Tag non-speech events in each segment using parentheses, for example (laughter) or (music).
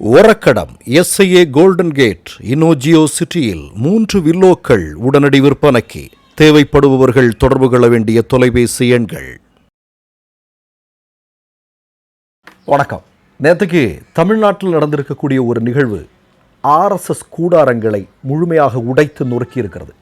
Orakadam SIA golden gate இனோஜியோ சிட்டியில் மூன்று வில்லோக்கள் உடனடி விற்பனைக்கு. தேவைப்படுபவர்கள் தொடர்பு கொள்ள வேண்டிய தொலைபேசி எண்கள். வணக்கம். நேற்றுக்கு தமிழ்நாட்டில் நடந்திருக்கக்கூடிய ஒரு நிகழ்வு ஆர்எஸ்எஸ் கூடாரங்களை முழுமையாக உடைத்து நொறுக்கி இருக்கிறது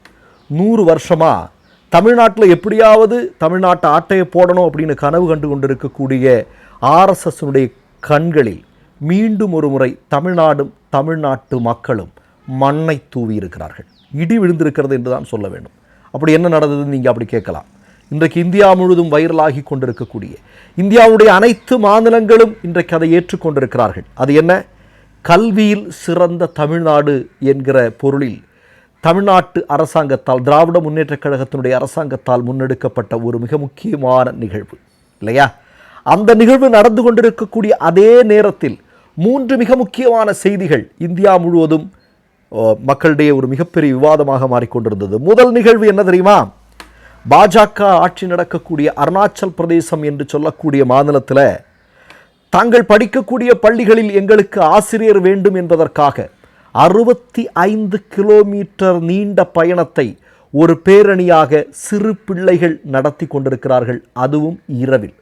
நூறு வருஷமாக தமிழ்நாட்டில் எப்படியாவது தமிழ்நாட்டை ஆட்டையை போடணும் அப்படின்னு கனவு கண்டு கொண்டிருக்கக்கூடிய ஆர்எஸ்எஸ்னுடைய கண்களில் மீண்டும் ஒரு முறை தமிழ்நாடும் தமிழ்நாட்டு மக்களும் மண்ணை தூவி இருக்கிறார்கள் இடி விழுந்திருக்கிறது என்று தான் சொல்ல வேண்டும். அப்படி என்ன நடந்ததுன்னு நீங்கள் அப்படி கேட்கலாம். இன்றைக்கு இந்தியா முழுவதும் வைரலாகி கொண்டிருக்கக்கூடிய இந்தியாவுடைய அனைத்து மாநிலங்களும் இன்றைக்கு அதை ஏற்றுக்கொண்டிருக்கிறார்கள் அது என்ன? கல்வியில் சிறந்த தமிழ்நாடு என்கிற பொருளில் தமிழ்நாட்டு அரசாங்கத்தால் திராவிட முன்னேற்றக் கழகத்தினுடைய அரசாங்கத்தால் முன்னெடுக்கப்பட்ட ஒரு மிக முக்கியமான நிகழ்வு இல்லையா? அந்த நிகழ்வு நடந்து கொண்டிருக்கக்கூடிய அதே நேரத்தில் மூன்று மிக முக்கியமான செய்திகள் இந்தியா முழுவதும் மக்களிடையே ஒரு மிகப்பெரிய விவாதமாக மாறிக்கொண்டிருந்தது. முதல் நிகழ்வு என்ன தெரியுமா? பாஜக ஆட்சி நடக்கக்கூடிய அருணாச்சல் பிரதேசம் என்று சொல்லக்கூடிய மாநிலத்தில் தாங்கள் படிக்கக்கூடிய பள்ளிகளில் எங்களுக்கு ஆசிரியர் வேண்டும் என்பதற்காக அறுபத்தி ஐந்து கிலோமீட்டர் நீண்ட பயணத்தை ஒரு பேரணியாக சிறு பிள்ளைகள் நடத்தி கொண்டிருக்கிறார்கள். அதுவும் இரவில்.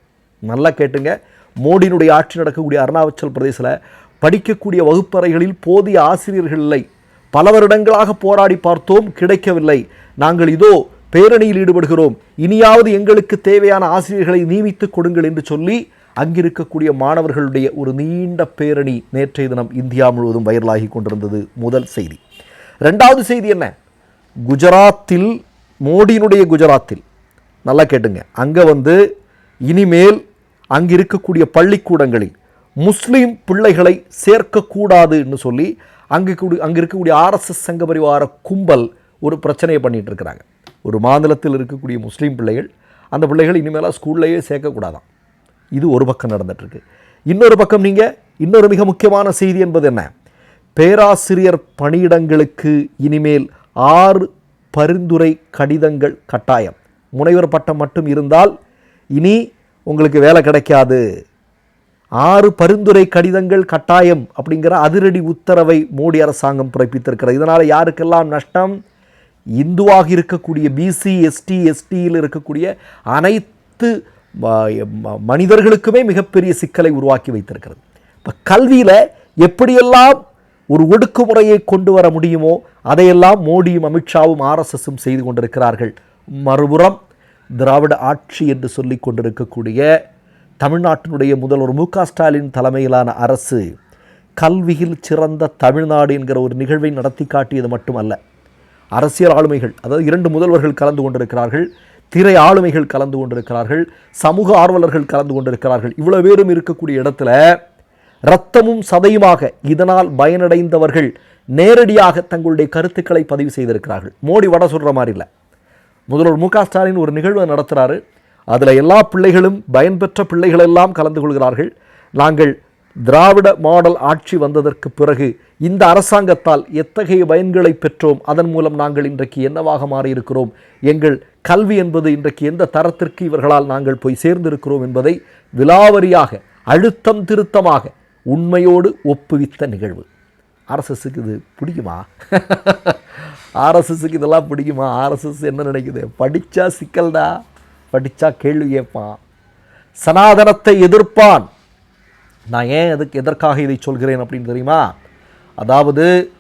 நல்லா கேட்டுங்க. மோடியினுடைய ஆட்சி நடக்கக்கூடிய அருணாச்சல் பிரதேசத்தில் படிக்கக்கூடிய வகுப்பறைகளில் போதிய ஆசிரியர்கள் இல்லை. பல வருடங்களாக போராடி பார்த்தோம் கிடைக்கவில்லை. நாங்கள் இதோ பேரணியில் ஈடுபடுகிறோம். இனியாவது எங்களுக்கு தேவையான ஆசிரியர்களை நியமித்துக் கொடுங்கள் என்று சொல்லி அங்கிருக்கக்கூடிய மாணவர்களுடைய ஒரு நீண்ட பேரணி நேற்றைய தினம் இந்தியா முழுவதும் வைரலாகி கொண்டிருந்தது. முதல் செய்தி. ரெண்டாவது செய்தி என்ன? குஜராத்தில் மோடியினுடைய குஜராத்தில். நல்லா கேட்டுங்க. அங்கே வந்து இனிமேல் அங்கு இருக்கக்கூடிய பள்ளிக்கூடங்களில் முஸ்லீம் பிள்ளைகளை சேர்க்கக்கூடாதுன்னு சொல்லி அங்கு கூடி அங்கே இருக்கக்கூடிய ஆர்எஸ்எஸ் சங்க பரிவார கும்பல் ஒரு பிரச்சனையை பண்ணிகிட்டு இருக்கிறாங்க ஒரு மாநிலத்தில் இருக்கக்கூடிய முஸ்லீம் பிள்ளைகள் அந்த பிள்ளைகள் இனிமேலாம் ஸ்கூல்லையே சேர்க்கக்கூடாதான். இது ஒரு பக்கம் நடந்துகிட்ருக்கு இன்னொரு பக்கம் நீங்கள் இன்னொரு மிக முக்கியமான செய்தி என்பது என்ன? பேராசிரியர் பணியிடங்களுக்கு இனிமேல் ஆறு பரிந்துரை கடிதங்கள் கட்டாயம். முனைவர் பட்டம் மட்டும் இருந்தால் இனி உங்களுக்கு வேலை கிடைக்காது. ஆறு பரிந்துரை கடிதங்கள் கட்டாயம் அப்படிங்கிற அதிரடி உத்தரவை மோடி அரசாங்கம் பிறப்பித்திருக்கிறது. இதனால் யாருக்கெல்லாம் நஷ்டம்? இந்துவாக இருக்கக்கூடிய பிசி எஸ்டி எஸ்டியில் இருக்கக்கூடிய அனைத்து மனிதர்களுக்குமே மிகப்பெரிய சிக்கலை உருவாக்கி வைத்திருக்கிறது. இப்போ கல்வியில் எப்படியெல்லாம் ஒரு ஒடுக்குமுறையை கொண்டு வர முடியுமோ அதையெல்லாம் மோடியும் அமித்ஷாவும் ஆர்எஸ்எஸும் செய்து கொண்டிருக்கிறார்கள். மறுபுறம் திராவிட ஆட்சி என்று சொல்லி கொண்டிருக்கக்கூடிய தமிழ்நாட்டினுடைய முதல்வர் மு க ஸ்டாலின் தலைமையிலான அரசு கல்வியில் சிறந்த தமிழ்நாடு என்கிற ஒரு நிகழ்வை நடத்தி காட்டியது மட்டுமல்ல. அரசியல் ஆளுமைகள் அதாவது இரண்டு முதல்வர்கள் கலந்து கொண்டிருக்கிறார்கள் திரை ஆளுமைகள் கலந்து கொண்டிருக்கிறார்கள் சமூக ஆர்வலர்கள் கலந்து கொண்டிருக்கிறார்கள். இவ்வளவு பேரும் இருக்கக்கூடிய இடத்துல ரத்தமும் சதையுமாக இதனால் பயனடைந்தவர்கள் நேரடியாக தங்களுடைய கருத்துக்களை பதிவு செய்திருக்கிறார்கள். மோடி வட சொல்கிற மாதிரி இல்லை. முதல்வர் மு க ஸ்டாலின் ஒரு நிகழ்வை நடத்துகிறாரு அதில் எல்லா பிள்ளைகளும் பயன்பெற்ற பிள்ளைகளெல்லாம் கலந்து கொள்கிறார்கள். நாங்கள் திராவிட மாடல் ஆட்சி வந்ததற்கு பிறகு இந்த அரசாங்கத்தால் எத்தகைய பயன்களை பெற்றோம்? அதன் மூலம் நாங்கள் இன்றைக்கு என்னவாக மாறியிருக்கிறோம்? எங்கள் கல்வி என்பது இன்றைக்கு எந்த தரத்திற்கு இவர்களால் நாங்கள் போய் சேர்ந்திருக்கிறோம் என்பதை விலாவரியாக அழுத்தம் திருத்தமாக உண்மையோடு ஒப்புவித்த நிகழ்வு. அரசுக்கு இது பிடிக்குமா (laughs) ஆர்எஸ்எஸ்க்கு இதெல்லாம் பிடிக்குமா? ஆர்எஸ்எஸ் என்ன நினைக்குது? படித்தா சிக்கல்டா? படித்தா கேள்வி கேட்பான். சனாதனத்தை எதிர்ப்பான். நான் ஏன் அதுக்கு எதற்காக இதை சொல்கிறேன் அப்படின்னு தெரியுமா? அதாவது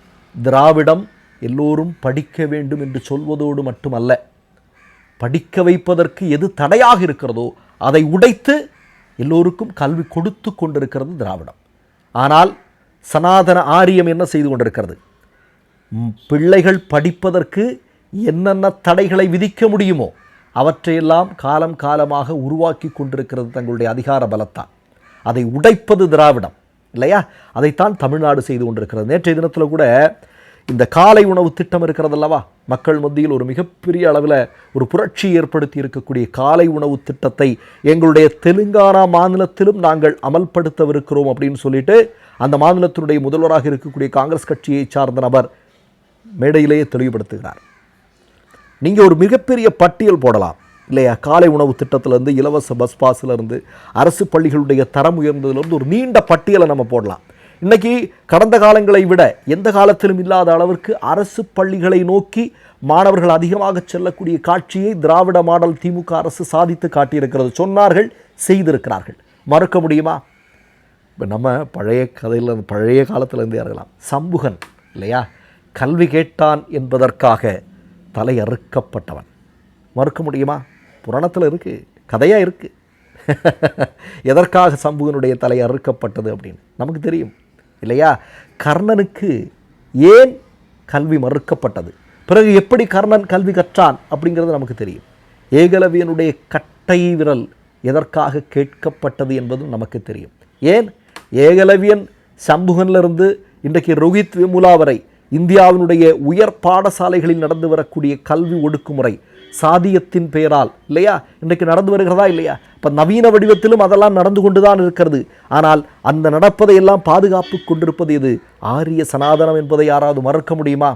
திராவிடம் எல்லோரும் படிக்க வேண்டும் என்று சொல்வதோடு மட்டுமல்ல படிக்க வைப்பதற்கு எது தடையாக இருக்கிறதோ அதை உடைத்து எல்லோருக்கும் கல்வி கொடுத்து கொண்டிருக்கிறது திராவிடம். ஆனால் சனாதன ஆரியம் என்ன செய்து கொண்டிருக்கிறது? பிள்ளைகள் படிப்பதற்கு என்னென்ன தடைகளை விதிக்க முடியுமோ அவற்றையெல்லாம் காலம் காலமாக உருவாக்கி கொண்டிருக்கிறது தங்களுடைய அதிகார பலத்தான் அதை உடைப்பது திராவிடம் இல்லையா? அதைத்தான் தமிழ்நாடு செய்து கொண்டிருக்கிறது. நேற்றைய தினத்தில் கூட இந்த காலை உணவு திட்டம் இருக்கிறதல்லவா மக்கள் மத்தியில் ஒரு மிகப்பெரிய அளவில் ஒரு புரட்சி ஏற்படுத்தி இருக்கக்கூடிய காலை உணவு திட்டத்தை எங்களுடைய தெலுங்கானா மாநிலத்திலும் நாங்கள் அமல்படுத்தவிருக்கிறோம் அப்படின்னு சொல்லிட்டு அந்த மாநிலத்தினுடைய முதல்வராக இருக்கக்கூடிய காங்கிரஸ் கட்சியை சார்ந்த நபர் மேடையிலேயே தெளிவுபடுத்துகிறார். நீங்கள் ஒரு மிகப்பெரிய பட்டியல் போடலாம் இல்லையா? காலை உணவு திட்டத்திலேருந்து இலவச பஸ் பாஸ்லேருந்து அரசு பள்ளிகளுடைய தரம் உயர்ந்ததுலேருந்து ஒரு நீண்ட பட்டியலை நம்ம போடலாம். இன்னைக்கு கடந்த காலங்களை விட எந்த காலத்திலும் இல்லாத அளவிற்கு அரசு பள்ளிகளை நோக்கி மாணவர்கள் அதிகமாக செல்லக்கூடிய காட்சியை திராவிட மாடல் திமுக அரசு சாதித்து காட்டியிருக்கிறது. சொன்னார்கள் செய்திருக்கிறார்கள். மறுக்க முடியுமா? இப்போ நம்ம பழைய கதையில் பழைய காலத்திலேருந்தே இருக்கலாம். சம்புகன் இல்லையா? கல்வி கேட்டான் என்பதற்காக தலை அறுக்கப்பட்டவன் மறுக்க முடியுமா? புராணத்தில் இருக்குது கதையாக இருக்குது (laughs) எதற்காக சம்புகனுடைய தலை அறுக்கப்பட்டது அப்படின்னு நமக்கு தெரியும் இல்லையா? கர்ணனுக்கு ஏன் கல்வி மறுக்கப்பட்டது? பிறகு எப்படி கர்ணன் கல்வி கற்றான் அப்படிங்கிறது நமக்கு தெரியும். ஏகலவியனுடைய கட்டை விரல் எதற்காக கேட்கப்பட்டது என்பதும் நமக்கு தெரியும். ஏன்? ஏகலவியன் சம்புகனிலிருந்து இன்றைக்கு ரோஹித் விமுலா வரை இந்தியாவினுடைய உயர் பாடசாலைகளில் நடந்து வரக்கூடிய கல்வி ஒடுக்குமுறை சாதியத்தின் பெயரால் இல்லையா? இன்றைக்கு நடந்து வருகிறதா இல்லையா? இப்போ நவீன வடிவத்திலும் அதெல்லாம் நடந்து கொண்டு தான் இருக்கிறது. ஆனால் அந்த நடப்பதை எல்லாம் பாதுகாப்பு கொண்டிருப்பது எது? ஆரிய சனாதனம் என்பதை யாராவது மறக்க முடியுமா?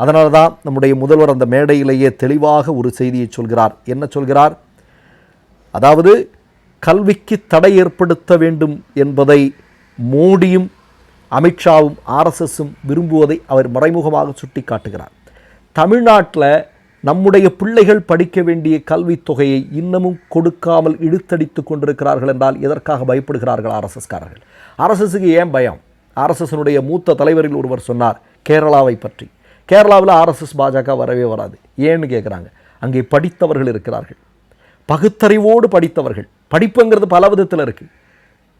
அதனால தான் நம்முடைய முதல்வர் அந்த மேடையிலேயே தெளிவாக ஒரு செய்தியை சொல்கிறார். என்ன சொல்கிறார்? அதாவது கல்விக்கு தடை ஏற்படுத்த வேண்டும் என்பதை மோடியும் அமித்ஷாவும் ஆர்எஸ்எஸும் விரும்புவதை அவர் மறைமுகமாக சுட்டி காட்டுகிறார் தமிழ்நாட்டில் நம்முடைய பிள்ளைகள் படிக்க வேண்டிய கல்வித் தொகையை இன்னமும் கொடுக்காமல் இழுத்தடித்து கொண்டிருக்கிறார்கள் என்றால் எதற்காக பயப்படுகிறார்கள் ஆர்எஸ்எஸ்காரர்கள்? ஆர்எஸ்எஸுக்கு ஏன் பயம்? ஆர்எஸ்எஸ்னுடைய மூத்த தலைவரில் ஒருவர் சொன்னார் கேரளாவை பற்றி. கேரளாவில் ஆர்எஸ்எஸ் பாஜக வரவே வராது. ஏன்னு கேட்குறாங்க அங்கே படித்தவர்கள் இருக்கிறார்கள். பகுத்தறிவோடு படித்தவர்கள். படிப்புங்கிறது பல விதத்தில் இருக்குது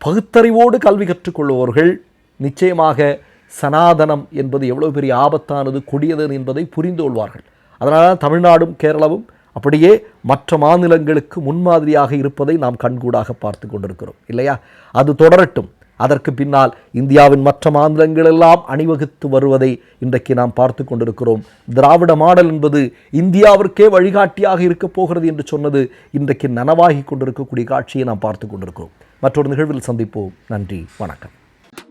பகுத்தறிவோடு கல்வி கற்றுக்கொள்பவர்கள் நிச்சயமாக சனாதனம் என்பது எவ்வளோ பெரிய ஆபத்தானது கொடியது என்பதை புரிந்து கொள்வார்கள். அதனால் தான் தமிழ்நாடும் கேரளாவும் அப்படியே மற்ற மாநிலங்களுக்கு முன்மாதிரியாக இருப்பதை நாம் கண்கூடாக பார்த்து கொண்டிருக்கிறோம் இல்லையா? அது தொடரட்டும். அதற்கு பின்னால் இந்தியாவின் மற்ற மாநிலங்களெல்லாம் அணிவகுத்து வருவதை இன்றைக்கு நாம் பார்த்து கொண்டிருக்கிறோம். திராவிட மாடல் என்பது இந்தியாவிற்கே வழிகாட்டியாக இருக்கப் போகிறது என்று சொன்னது இன்றைக்கு நனவாகி கொண்டிருக்கக்கூடிய காட்சியை நாம் பார்த்து கொண்டிருக்கிறோம். மற்றொரு நிகழ்வில் சந்திப்போம். நன்றி வணக்கம்.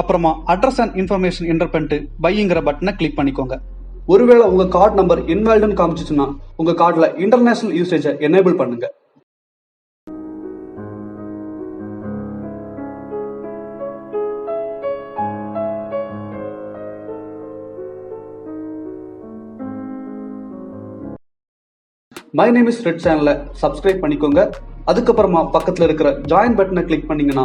அப்புறமா அட்ரஸ் அண்ட் இன்ஃபர்மேஷன் என்டர் பண்ணிட்டு பைங்கிற பட்டனை கிளிக் பண்ணிக்கோங்க. ஒருவேளை உங்க கார்டு நம்பர் இன்வால்டுன்னு காமிச்சிச்சுன்னா உங்க கார்டுல இன்டர்நேஷனல் யூசேஜை எனேபிள் பண்ணுங்க. மை நேம் இஸ் ரெட் சேனலை சப்ஸ்கிரைப் பண்ணிக்கோங்க. அதுக்கப்புறமா பக்கத்தில் இருக்கிற ஜாயின் பட்டனை கிளிக் பண்ணீங்கன்னா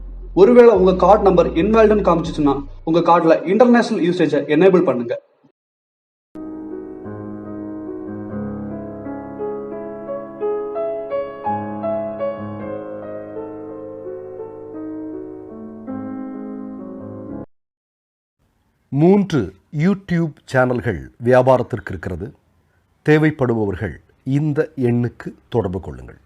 ஒருவேளை உங்க கார்டு நம்பர் இன்வால்டுன்னு காமிச்சிச்சுன்னா உங்க கார்டுல இன்டர்நேஷனல் யூசேஜை எனேபிள் பண்ணுங்க. மூன்று யூடியூப் சேனல்கள் வியாபாரத்திற்கு இருக்கிறது. தேவைப்படுபவர்கள் இந்த எண்ணுக்கு தொடர்பு கொள்ளுங்கள்.